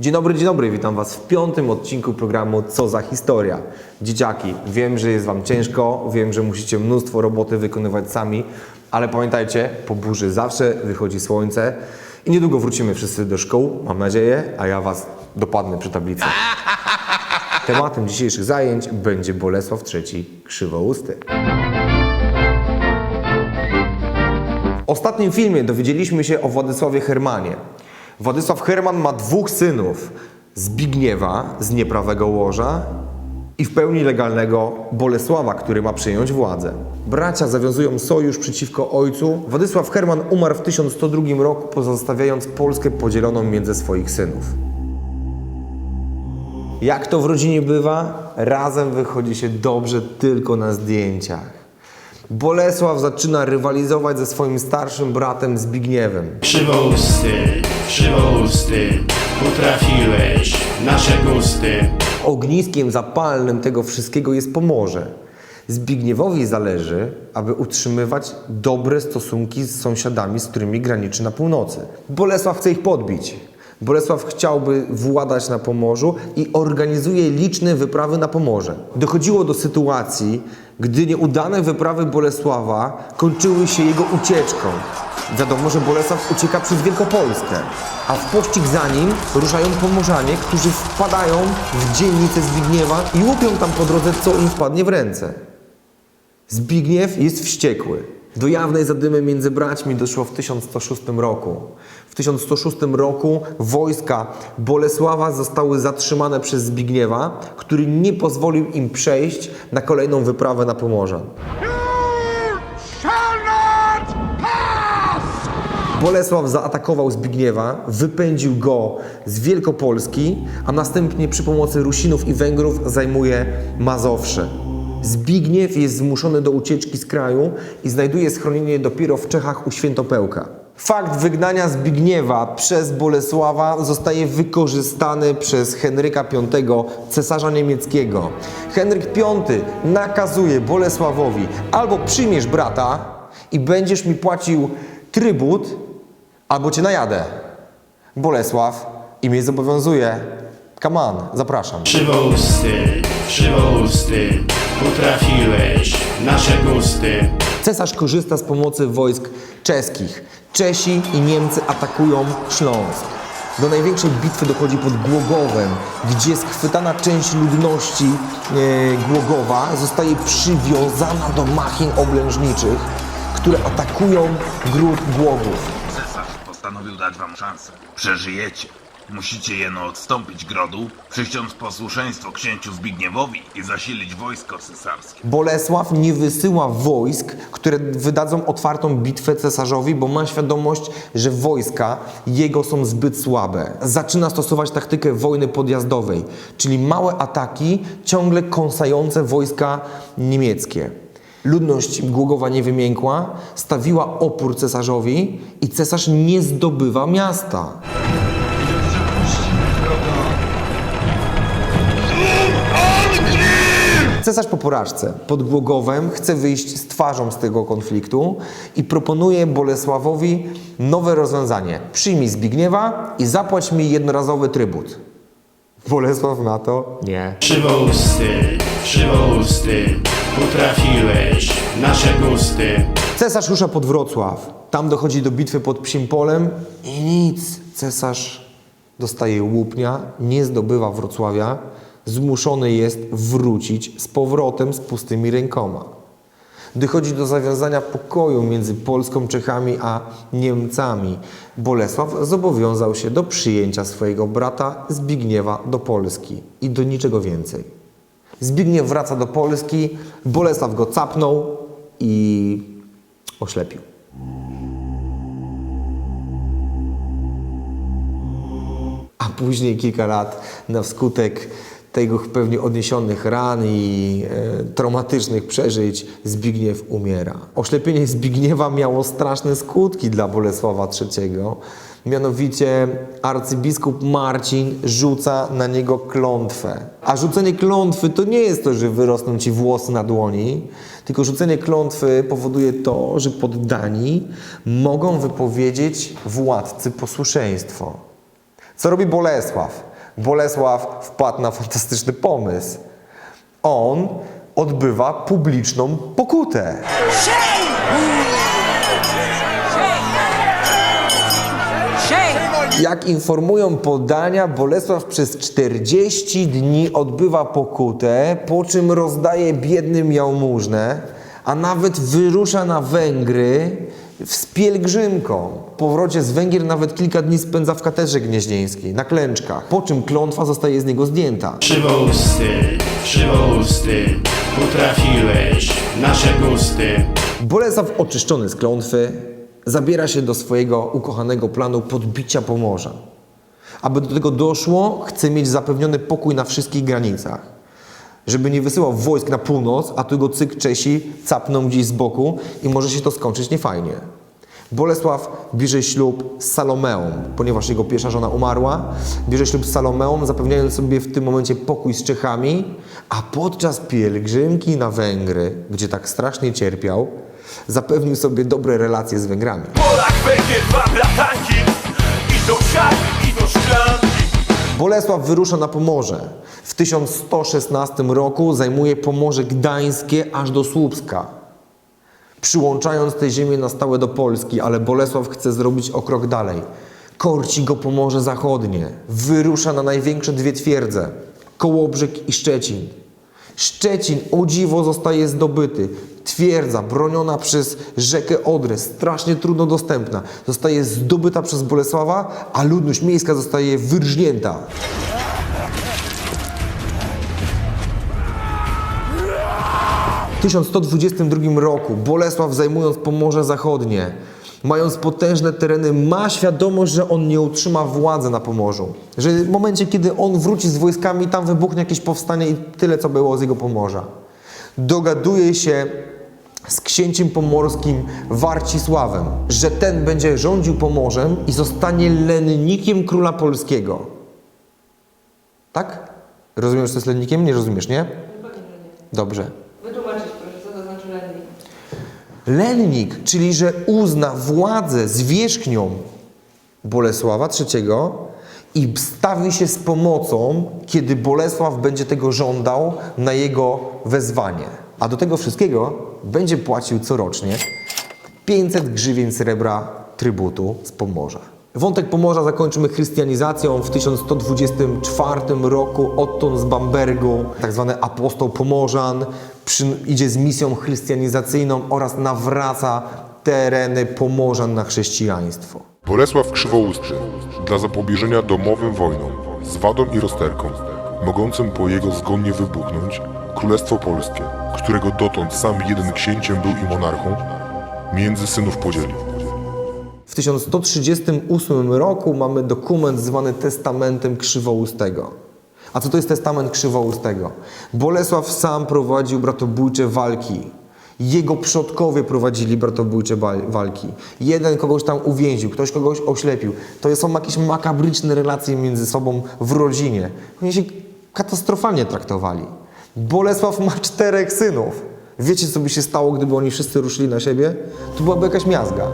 Dzień dobry, dzień dobry, witam Was w piątym odcinku programu Co za historia. Dzieciaki, wiem, że jest Wam ciężko, wiem, że musicie mnóstwo roboty wykonywać sami, ale pamiętajcie, po burzy zawsze wychodzi słońce i niedługo wrócimy wszyscy do szkół, mam nadzieję, a ja Was dopadnę przy tablicy. Tematem dzisiejszych zajęć będzie Bolesław III Krzywousty. W ostatnim filmie dowiedzieliśmy się o Władysławie Hermanie. Władysław Herman ma dwóch synów: Zbigniewa z nieprawego łoża i w pełni legalnego Bolesława, który ma przejąć władzę. Bracia zawiązują sojusz przeciwko ojcu. Władysław Herman umarł w 1102 roku, pozostawiając Polskę podzieloną między swoich synów. Jak to w rodzinie bywa, razem wychodzi się dobrze tylko na zdjęciach. Bolesław zaczyna rywalizować ze swoim starszym bratem Zbigniewem. Krzywousty, krzywousty, utrafiłeś nasze gusty. Ogniskiem zapalnym tego wszystkiego jest Pomorze. Zbigniewowi zależy, aby utrzymywać dobre stosunki z sąsiadami, z którymi graniczy na północy. Bolesław chce ich podbić. Bolesław chciałby władać na Pomorzu i organizuje liczne wyprawy na Pomorze. Dochodziło do sytuacji, gdy nieudane wyprawy Bolesława kończyły się jego ucieczką. Wiadomo, że Bolesław ucieka przez Wielkopolskę, a w pościg za nim ruszają Pomorzanie, którzy wpadają w dzielnicę Zbigniewa i łupią tam po drodze, co im wpadnie w ręce. Zbigniew jest wściekły. Do jawnej zadymy między braćmi doszło w 1106 roku. W 1106 roku wojska Bolesława zostały zatrzymane przez Zbigniewa, który nie pozwolił im przejść na kolejną wyprawę na Pomorza. Bolesław zaatakował Zbigniewa, wypędził go z Wielkopolski, a następnie przy pomocy Rusinów i Węgrów zajmuje Mazowsze. Zbigniew jest zmuszony do ucieczki z kraju i znajduje schronienie dopiero w Czechach u Świętopełka. Fakt wygnania Zbigniewa przez Bolesława zostaje wykorzystany przez Henryka V, cesarza niemieckiego. Henryk V nakazuje Bolesławowi albo przyjmiesz brata i będziesz mi płacił trybut, albo cię najadę. Bolesław i mnie zobowiązuje. Come on, zapraszam. Krzywousty, krzywousty, utrafiłeś nasze gusty. Cesarz korzysta z pomocy wojsk czeskich. Czesi i Niemcy atakują Śląsk. Do największej bitwy dochodzi pod Głogowem, gdzie schwytana część ludności e, Głogowa zostaje przywiązana do machin oblężniczych, które atakują gród Głogów. Cesarz postanowił dać wam szansę. Przeżyjecie. Musicie jeno odstąpić grodu, przysiąc posłuszeństwo księciu Zbigniewowi i zasilić wojsko cesarskie. Bolesław nie wysyła wojsk, które wydadzą otwartą bitwę cesarzowi, bo ma świadomość, że wojska jego są zbyt słabe. Zaczyna stosować taktykę wojny podjazdowej, czyli małe ataki, ciągle kąsające wojska niemieckie. Ludność Głogowa nie wymiękła, stawiła opór cesarzowi i cesarz nie zdobywa miasta. Cesarz po porażce pod Głogowem chce wyjść z twarzą z tego konfliktu i proponuje Bolesławowi nowe rozwiązanie. Przyjmij Zbigniewa i zapłać mi jednorazowy trybut. Bolesław na to nie. Krzywousty, krzywousty, utrafiłeś nasze gusty. Cesarz rusza pod Wrocław. Tam dochodzi do bitwy pod Psim Polem i nic. Cesarz dostaje łupnia, nie zdobywa Wrocławia. Zmuszony jest wrócić z powrotem z pustymi rękoma. Dochodzi do zawiązania pokoju między Polską, Czechami a Niemcami. Bolesław zobowiązał się do przyjęcia swojego brata Zbigniewa do Polski i do niczego więcej. Zbigniew wraca do Polski, Bolesław go capnął i oślepił. A później kilka lat na skutek tego pewnie odniesionych ran i e, traumatycznych przeżyć Zbigniew umiera. Oślepienie Zbigniewa miało straszne skutki dla Bolesława III. Mianowicie arcybiskup Marcin rzuca na niego klątwę. A rzucenie klątwy to nie jest to, że wyrosną ci włosy na dłoni, tylko rzucenie klątwy powoduje to, że poddani mogą wypowiedzieć władcy posłuszeństwo. Co robi Bolesław? Bolesław wpadł na fantastyczny pomysł. On odbywa publiczną pokutę. Jak informują podania, Bolesław przez 40 dni odbywa pokutę, po czym rozdaje biednym jałmużnę, a nawet wyrusza na Węgry z pielgrzymką. Po powrocie z Węgier nawet kilka dni spędza w katedrze gnieźnieńskiej, na klęczkach, po czym klątwa zostaje z niego zdjęta. Krzywousty, krzywousty, utrafiłeś nasze gusty. Bolesław oczyszczony z klątwy zabiera się do swojego ukochanego planu podbicia Pomorza. Aby do tego doszło, chce mieć zapewniony pokój na wszystkich granicach. Żeby nie wysyłał wojsk na północ, a tu go cyk Czesi capną gdzieś z boku i może się to skończyć niefajnie. Bolesław bierze ślub z Salomeą, ponieważ jego pierwsza żona umarła. Bierze ślub z Salomeą, zapewniając sobie w tym momencie pokój z Czechami, a podczas pielgrzymki na Węgry, gdzie tak strasznie cierpiał, zapewnił sobie dobre relacje z Węgrami. Polak, Węgier, dwa bratanki Idą siatki, idą szklanki Bolesław wyrusza na Pomorze. W 1116 roku zajmuje Pomorze Gdańskie aż do Słupska, przyłączając te ziemię na stałe do Polski, ale Bolesław chce zrobić o krok dalej. Korci go Pomorze Zachodnie. Wyrusza na największe dwie twierdze, Kołobrzeg i Szczecin. Szczecin, o dziwo, zostaje zdobyty. Twierdza broniona przez rzekę Odrę, strasznie trudno dostępna, zostaje zdobyta przez Bolesława, a ludność miejska zostaje wyrżnięta. 1122 roku Bolesław zajmując Pomorze Zachodnie, mając potężne tereny, ma świadomość, że on nie utrzyma władzy na Pomorzu. Że w momencie, kiedy on wróci z wojskami, tam wybuchnie jakieś powstanie i tyle, co było z jego Pomorza. Dogaduje się z księciem pomorskim Warcisławem, że ten będzie rządził Pomorzem i zostanie lennikiem króla polskiego. Tak? Rozumiesz, co jest lennikiem? Nie rozumiesz, nie? Dobrze. Wytłumaczyć proszę, co to znaczy lennik. Lennik, czyli że uzna władzę zwierzchnią Bolesława III i stawi się z pomocą, kiedy Bolesław będzie tego żądał na jego wezwanie. A do tego wszystkiego będzie płacił corocznie 500 grzywien srebra trybutu z Pomorza. Wątek Pomorza zakończymy chrystianizacją. W 1124 roku Otton z Bambergu, tak zwany apostoł Pomorzan, przy, idzie z misją chrystianizacyjną oraz nawraca tereny Pomorzan na chrześcijaństwo. Bolesław Krzywousty dla zapobieżenia domowym wojnom z wadą i rozterką, mogącym po jego zgonie wybuchnąć, Królestwo Polskie, którego dotąd sam jeden księciem był i monarchą, między synów podzielił. W 1138 roku mamy dokument zwany Testamentem Krzywoustego. A co to jest Testament Krzywoustego? Bolesław sam prowadził bratobójcze walki. Jego przodkowie prowadzili bratobójcze walki. Jeden kogoś tam uwięził, ktoś kogoś oślepił. To są jakieś makabryczne relacje między sobą w rodzinie. Oni się katastrofalnie traktowali. Bolesław ma czterech synów. Wiecie, co by się stało, gdyby oni wszyscy ruszyli na siebie? To byłaby jakaś miazga.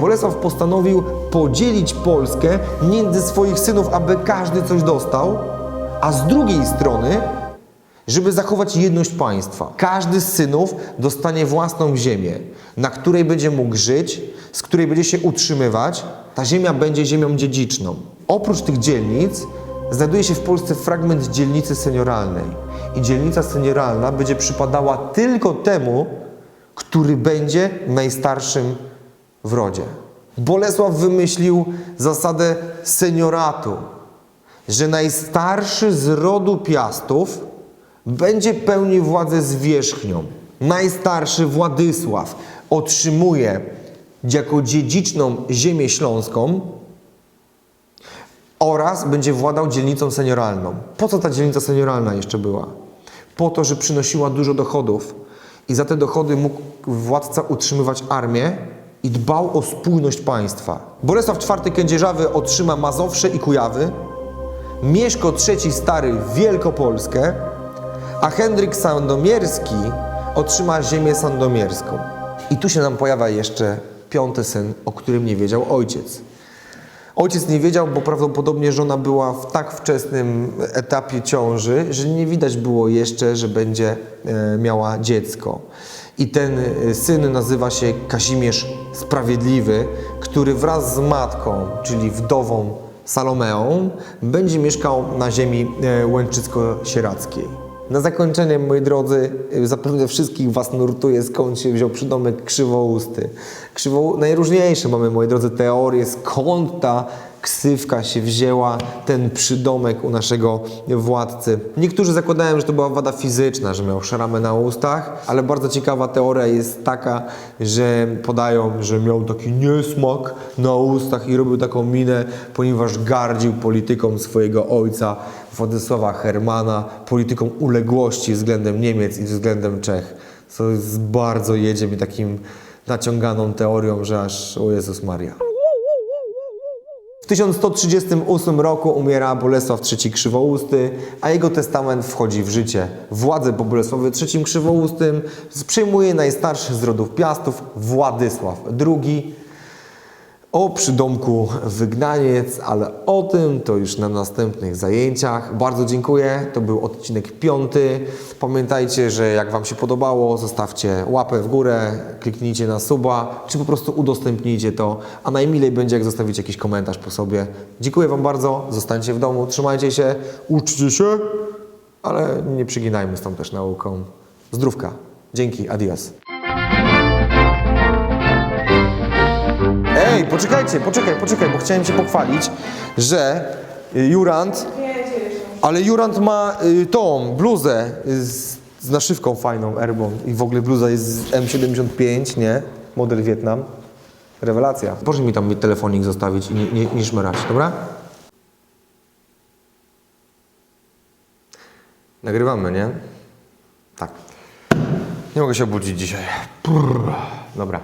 Bolesław postanowił podzielić Polskę między swoich synów, aby każdy coś dostał, a z drugiej strony, żeby zachować jedność państwa. Każdy z synów dostanie własną ziemię, na której będzie mógł żyć, z której będzie się utrzymywać. Ta ziemia będzie ziemią dziedziczną. Oprócz tych dzielnic znajduje się w Polsce fragment dzielnicy senioralnej. I dzielnica senioralna będzie przypadała tylko temu, który będzie najstarszym w rodzie. Bolesław wymyślił zasadę senioratu, że najstarszy z rodu Piastów będzie pełnił władzę zwierzchnią. Najstarszy Władysław otrzymuje jako dziedziczną ziemię śląską oraz będzie władał dzielnicą senioralną. Po co ta dzielnica senioralna jeszcze była? Po to, że przynosiła dużo dochodów i za te dochody mógł władca utrzymywać armię i dbał o spójność państwa. Bolesław IV Kędzierzawy otrzyma Mazowsze i Kujawy, Mieszko III Stary Wielkopolskę, a Henryk Sandomierski otrzyma ziemię sandomierską. I tu się nam pojawia jeszcze piąty syn, o którym nie wiedział ojciec. Ojciec nie wiedział, bo prawdopodobnie żona była w tak wczesnym etapie ciąży, że nie widać było jeszcze, że będzie e, miała dziecko. I ten e, syn nazywa się Kazimierz Sprawiedliwy, który wraz z matką, czyli wdową Salomeą, będzie mieszkał na ziemi e, łęczycko-sierackiej. Na zakończenie, moi drodzy, y, zapewne wszystkich Was nurtuje, skąd się wziął przydomek krzywousty. Krzywo... Najróżniejsze mamy, moi drodzy, teorie, skąd ta ksywka się wzięła, ten przydomek u naszego władcy. Niektórzy zakładają, że to była wada fizyczna, że miał szaramę na ustach, ale bardzo ciekawa teoria jest taka, że podają, że miał taki niesmak na ustach i robił taką minę, ponieważ gardził polityką swojego ojca, Władysława Hermana, polityką uległości względem Niemiec i względem Czech. Co jest bardzo jedzie mi takim naciąganą teorią, że aż o Jezus Maria. W 1138 roku umiera Bolesław III Krzywousty, a jego testament wchodzi w życie. Władzę po Bolesławie III Krzywoustym przejmuje najstarszy z rodów Piastów Władysław II o przydomku Wygnaniec, ale o tym to już na następnych zajęciach. Bardzo dziękuję. To był odcinek piąty. Pamiętajcie, że jak Wam się podobało, zostawcie łapę w górę, kliknijcie na suba, czy po prostu udostępnijcie to. A najmilej będzie, jak zostawicie jakiś komentarz po sobie. Dziękuję Wam bardzo. Zostańcie w domu, trzymajcie się, uczcie się, ale nie przyginajmy z tą też nauką. Zdrówka. Dzięki, adios. Ej, poczekajcie, poczekaj, poczekaj, bo chciałem Cię pochwalić, że y, Jurand, ale Jurand ma y, tą bluzę y, z, z naszywką fajną, erbą i w ogóle bluza jest z M75, nie? Model Wietnam. Rewelacja. Proszę mi tam telefonik zostawić i nie, nie, nie szmerać, dobra? Nagrywamy, nie? Tak. Nie mogę się obudzić dzisiaj. Brrr. Dobra.